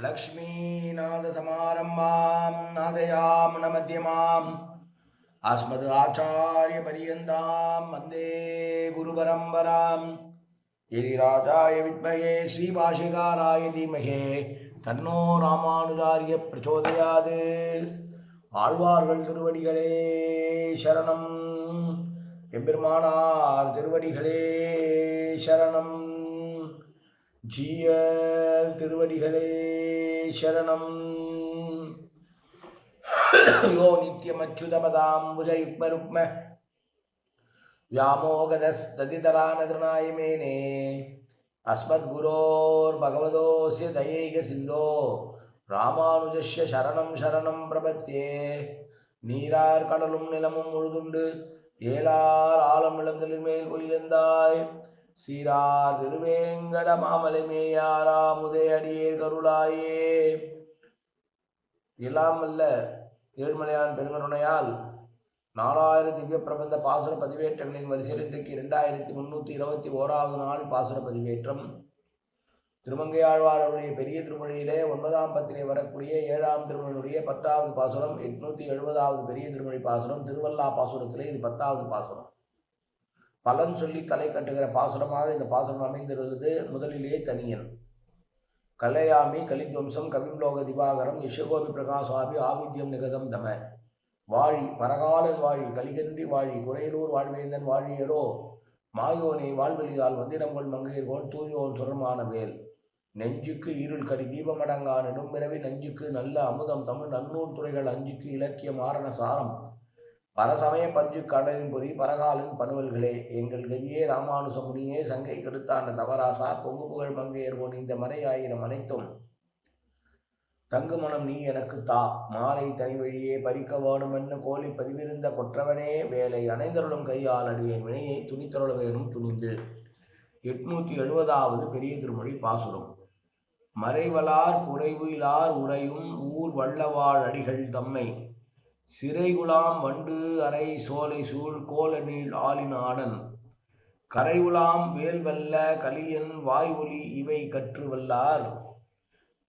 லக்ஷ்மீநாதசமாரம்பாம் நாதயாம் நமத்தியமாம் அஸ்மது ஆச்சாரிய பரியந்தாம் வந்தே குருபரம்பராம். எதிராஜாய வித்மகே ஸ்ரீபாஷிகாராய தீமகே தன்னோ ராமானுஜாரிய பிரச்சோதயாது. ஆழ்வார்கள் திருவடிகளே சரணம். எம்பெருமானார் திருவடிகளே சரணம். ஜீயர் திருவடிகளே சரணம் யோ நித்யமச்சுதபதாம்புஜயுக்மருக்ம व्यामोगदस्तदितरानतृणाय मेने अस्मद्गुरोर्भगवतोऽस्य दयैकसिन्धो ராமானுஜஸ்ய சரணம் சரணம் பிரபத்தியே நீரார் கடலும் நிலமும் முழுதுண்டு ஏலார் ஆலம் இளந்தலின் மேல் பொயிலந்தாய் சீரார் திருவேங்கட மாமலை மேயாராமுதே அடியேர் கருளாயே. எல்லாம் அல்ல ஏழ்மலையான் பெருங்கருணையால் நாலாயிரம் திவ்ய பிரபந்த பாசுர பதிவேற்றங்களின் வரிசையில் இன்றைக்கு இரண்டாயிரத்தி முன்னூற்றி இருபத்தி ஓராவது நாள் பாசுர பதிவேற்றம். திருமங்கையாழ்வாரருடைய பெரிய திருமொழியிலே ஒன்பதாம் பத்திலே வரக்கூடிய ஏழாம் திருமொழியுடைய பத்தாவது பாசுரம் எட்நூற்றி எழுபதாவது பெரிய திருமொழி பாசுரம் திருவல்லா பாசுரத்திலே இது பத்தாவது பாசுரம். பலன் சொல்லி தலை கட்டுகிற பாசுரமாக இந்த பாசுரம் அமைந்திருந்தது முதலிலே தனியன். கலையாமி கலித்வம்சம் கவிம்லோக திவாகரம் யசகோபி பிரகாசாபி ஆவித்யம் நிகதம் தம. வாழி பரகாலன் வாழி கலிகன்றி வாழி குறையலூர் வாழ்வேந்தன் வாழியரோ மாயோனை வாழ்வெளியால் வந்திரங்கள் மங்கையர்கோள் தூயோன் சுரமான வேல். நெஞ்சுக்கு இருள் கடி தீபமடங்கா நெடும்பிறவி நெஞ்சுக்கு நல்ல அமுதம் தமிழ் நன்னூல் துறைகள் அஞ்சுக்கு இலக்கிய மாரண சாரம். பரசமய பஞ்சு கடலின் பொறி பரகாலன் பணுவல்களே எங்கள் கதியே ராமானுச முனியே சங்கை கெடுத்தாண்ட தவராசா பொங்கு புகழ் மங்கையர்கோன் இந்த மறையாயிரம் அனைத்தும். தங்குமணம் நீ எனக்கு தா மாலை தனி வழியே பறிக்க வேணுமென்னு கோழி பதிவிருந்த கொற்றவனே வேலை அணைந்தருளும் கையால் அடியேன் வினையை துணித்தருள வேணும் துணிந்து. எட்நூற்றி எழுபதாவது பெரிய திருமொழி பாசுரம். மறைவலார் குறைவிலார் உரையும் ஊர் வள்ளவாழ் அடிகள் தம்மை. சிறைகுலாம் வண்டு அறை சோலை சூழ் கோலநீள் நீள் ஆலினாடன் கரைவுலாம் வேல்வல்ல கலியன் வாய் ஒலி இவை கற்று வல்லார்.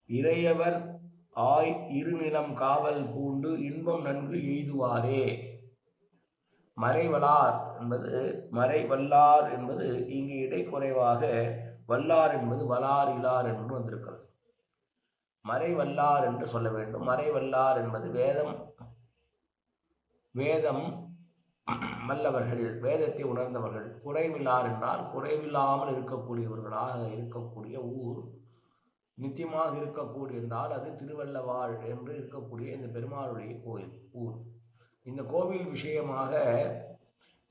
இறையவர் ஆய் இருநிலம் காவல் பூண்டு இன்பம் நன்கு எய்துவாரே. மறைவலார் என்பது மறைவல்லார் என்பது இங்கு இடைக்குறைவாக வல்லார் என்பது வலார் இலார் என்று வந்திருக்கிறது. மறைவல்லார் என்று சொல்ல வேண்டும். மறைவல்லார் என்பது வேதம் வேதம் வல்லவர்கள் வேதத்தை உணர்ந்தவர்கள் குறைவில்லார் என்றால் குறைவில்லாமல் இருக்கக்கூடியவர்களாக இருக்கக்கூடிய ஊர் நித்தியமாக இருக்கக்கூடிய என்றால் அது திருவள்ளவாள் என்று இருக்கக்கூடிய இந்த பெருமாளுடைய கோயில் ஊர். இந்த கோவில் விஷயமாக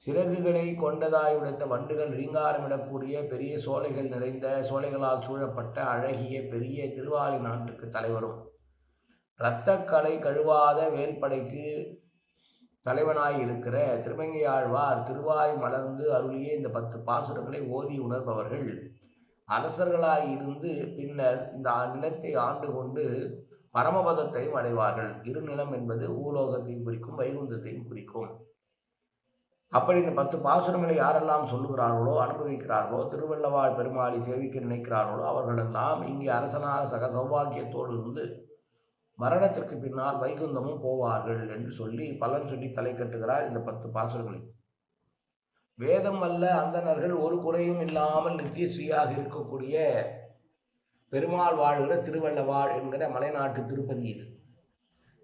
சிறகுகளை கொண்டதாய் உடைத்த வண்டுகள் ரீங்காரமிடக்கூடிய பெரிய சோலைகள் நிறைந்த சோலைகளால் சூழப்பட்ட அழகிய பெரிய திருவாலி நாட்டுக்கு தலைவரும். இரத்தக்கலை கழுவாத வேல்படைக்கு தலைவனாய் இருக்கிற திருமங்கையாழ்வார் திருவாய் மலர்ந்து அருளிய இந்த பத்து பாசுரங்களை ஓதி உணர்பவர்கள். அரசர்களாய் இருந்து பின்னர் இந்த நிலத்தை ஆண்டு கொண்டு பரமபதத்தையும் அடைவார்கள். இருநிலம் என்பது ஊலோகத்தையும் குறிக்கும் வைகுந்தத்தையும் குறிக்கும். அப்படி இந்த பத்து பாசுரங்களை யாரெல்லாம் சொல்லுகிறார்களோ அனுபவிக்கிறார்களோ திருவள்ளவாழ் பெருமாளை சேவிக்க நினைக்கிறார்களோ அவர்களெல்லாம் இங்கே அரசனாக சக சௌபாக்கியத்தோடு இருந்து மரணத்திற்கு பின்னால் வைகுந்தமும் போவார்கள் என்று சொல்லி பலன் சொல்லி தலை கட்டுகிறார் இந்த பத்து பாசுரங்களை வேதம் வல்ல அந்தணர்கள் ஒரு குறையும் இல்லாமல் நித்தியஸ்ரீயாக இருக்கக்கூடிய பெருமாள் வாழ்கிற திருவள்ளவாள் என்கிற மலைநாட்டு திருப்பதி இது.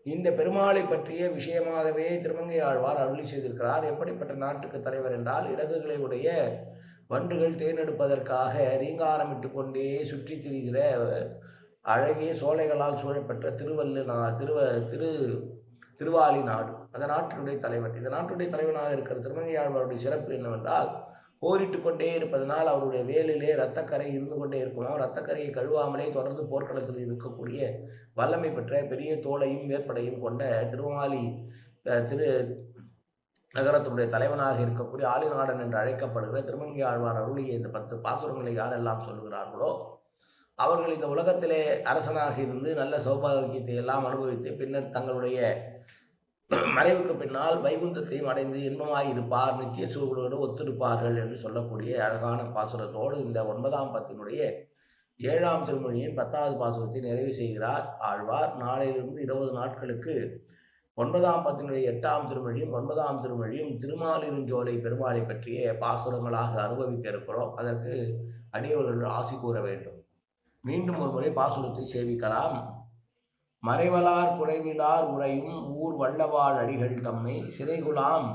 இந்த பெருமாளை பற்றிய விஷயமாகவே திருமங்கை ஆழ்வார் அருளி செய்திருக்கிறார். எப்படிப்பட்ட நாட்டுக்கு தலைவர் என்றால் இறகுகளை உடைய வண்டுகள் தேர்ந்தெடுப்பதற்காக ரீங்காரமிட்டு கொண்டே சுற்றி திரிகிற அழகிய சோலைகளால் சூழப்பெற்ற திருவள்ளு நா திருவ திரு திருவாலி நாடு. அந்த நாட்டினுடைய தலைவன் இந்த நாட்டுடைய தலைவனாக இருக்கிற திருமங்கையாழ்வாருடைய சிறப்பு என்னவென்றால் போரிட்டு கொண்டே இருப்பதனால் அவருடைய வேலிலே இரத்தக்கரை இருந்து கொண்டே இருக்கும் இரத்தக்கரையை கழுவாமலே தொடர்ந்து போர்க்களத்தில் இருக்கக்கூடிய வல்லமை பெற்ற பெரிய தோளையும் வேற்படையும் கொண்ட திருமாலி திரு நகரத்தினுடைய தலைவனாக இருக்கக்கூடிய ஆளிநாடன் என்று அழைக்கப்படுகிற திருமங்கை ஆழ்வார் அருளிய இந்த பத்து பாசுரங்களை யாரெல்லாம் சொல்லுகிறார்களோ அவர்கள் இந்த உலகத்திலே அரசனாக இருந்து நல்ல சௌபாகியத்தை எல்லாம் அனுபவித்து பின்னர் தங்களுடைய மறைவுக்கு பின்னால் வைகுந்தத்தையும் அடைந்து இன்பமாக இருப்பார் நித்திய சூழலோடு ஒத்திருப்பார்கள் என்று சொல்லக்கூடிய அழகான பாசுரத்தோடு இந்த ஒன்பதாம் பத்தினுடைய ஏழாம் திருமொழியின் பத்தாவது பாசுரத்தை நிறைவு செய்கிறார் ஆழ்வார். நாளையிலிருந்து இருபது நாட்களுக்கு ஒன்பதாம் பத்தினுடைய எட்டாம் திருமொழியும் ஒன்பதாம் திருமொழியும் திருமாலிருஞ்சோலை பெருமாளை பற்றிய பாசுரங்களாக அனுபவிக்க இருக்கிறோம். அதற்கு அடியவர்கள் ஆசி கூற வேண்டும். மீண்டும் ஒரு முறை பாசுரத்தை சேவிக்கலாம். மறைவலார் குறைவிலார் உரையும் ஊர் வல்லவாழ் அடிகள் தம்மை சிறைகுலாம்.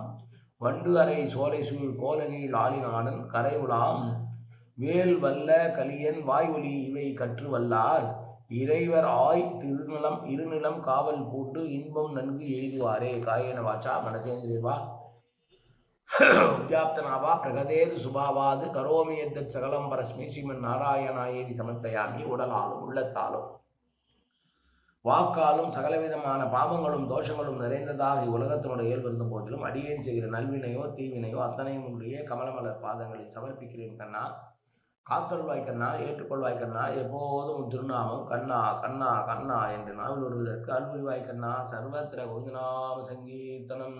வண்டு அறை சோலை சூழ் கோலனில் ஆளினாடன் கரைவுலாம். வேல் வல்ல கலியன் வாய்வொலி இவை கற்று வல்லார். இறைவர் ஆய் திருநிலம் இருநிலம் காவல் பூண்டு இன்பம் நன்கு எய்துவாரே. காயன வாச்சா மனசேந்திரிவா உத்தியாப்தனாவா பிரகதேது சுபாவாது கரோமி எத்தத் சகலம் பரஸ்மி ஸ்ரீமன் நாராயணாயேதி சமர்ப்பயாமி உடலாலும் உள்ளத்தாலும். வாக்காலும் சகலவிதமான பாவங்களும் தோஷங்களும் நிறைந்ததாக இவ்வுலகத்தினுடைய இயல்பு போதிலும் அடியேன் செய்கிற நல்வினையோ தீவினையோ அத்தனையும் உடைய கமலமலர் பாதங்களில் சமர்ப்பிக்கிறேன் கண்ணா. காத்தருள்வாய் கண்ணா ஏற்றுக்கொள்வாய் கண்ணா எப்போதும் திருநாமம் கண்ணா கண்ணா கண்ணா என்று நாவில் வருவதற்கு அல்புரிவாய் கண்ணா. சர்வத்திர கோவிந்தநாம சங்கீர்த்தனம்.